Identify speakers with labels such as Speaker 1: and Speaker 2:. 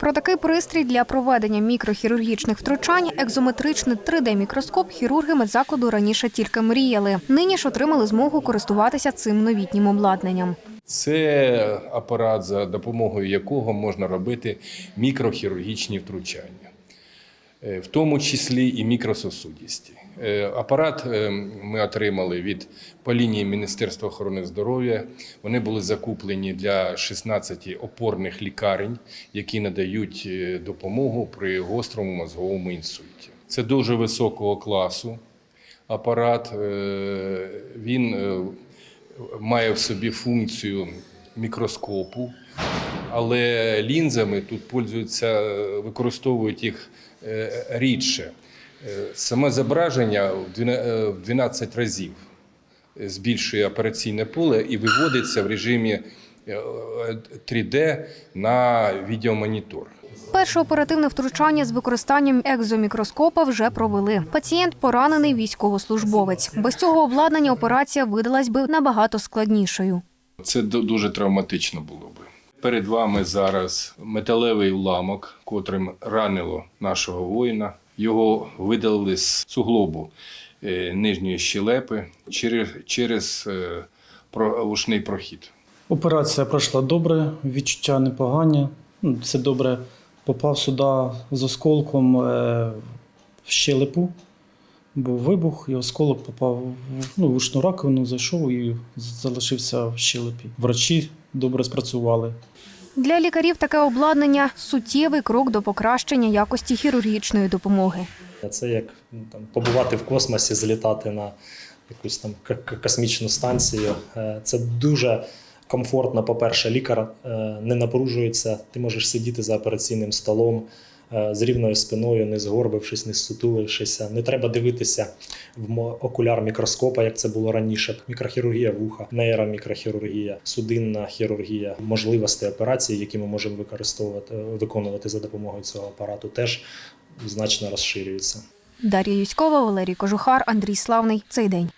Speaker 1: Про такий пристрій для проведення мікрохірургічних втручань, екзометричний 3D-мікроскоп хірурги медзакладу раніше тільки мріяли. Нині ж отримали змогу користуватися цим новітнім обладнанням.
Speaker 2: Це апарат, за допомогою якого можна робити мікрохірургічні втручання, в тому числі і мікрососудісті. Е, Апарат е, ми отримали від по лінії Міністерства охорони здоров'я. Вони були закуплені для 16 опорних лікарень, які надають е, допомогу при гострому мозговому інсульті. Це дуже високого класу апарат. Е, Він е, має в собі функцію мікроскопу, але лінзами тут пользуються, використовують їх е, рідше. Е, Саме зображення в двіна- е, 12 разів збільшує операційне поле і виводиться в режимі е, 3D на відеомонітор.
Speaker 1: Перше оперативне втручання з використанням екзомікроскопа вже провели. Пацієнт поранений військовослужбовець. Без цього обладнання операція видалась би набагато складнішою.
Speaker 2: Це ду- дуже травматично було. Перед вами зараз металевий уламок, котрим ранило нашого воїна. Його видалили з суглобу е, нижньої щелепи через, через е, ушний прохід.
Speaker 3: Операція пройшла добре, відчуття непогані. Ну, Все добре. Попав сюди з осколком е, в щелепу. Був вибух, і осколок попав ну, в ушну раковину, зайшов і залишився в щелепі. Врачі добре спрацювали.
Speaker 1: Для лікарів таке обладнання суттєвий крок до покращення якості хірургічної допомоги.
Speaker 4: Це як ну, там, побувати в космосі, злітати на якусь там космічну станцію. Е, Це дуже комфортно. По-перше, лікар е, не напружується, ти можеш сидіти за операційним столом з рівною спиною, не згорбившись, не сутулившися. Не треба дивитися в окуляр мікроскопа, як це було раніше. Мікрохірургія вуха, нейромікрохірургія, судинна хірургія, можливості операцій, які ми можемо використовувати, виконувати за допомогою цього апарату, теж значно розширюються.
Speaker 1: Дар'я Юськова, Валерій Кожухар, Андрій Славний. Цей день.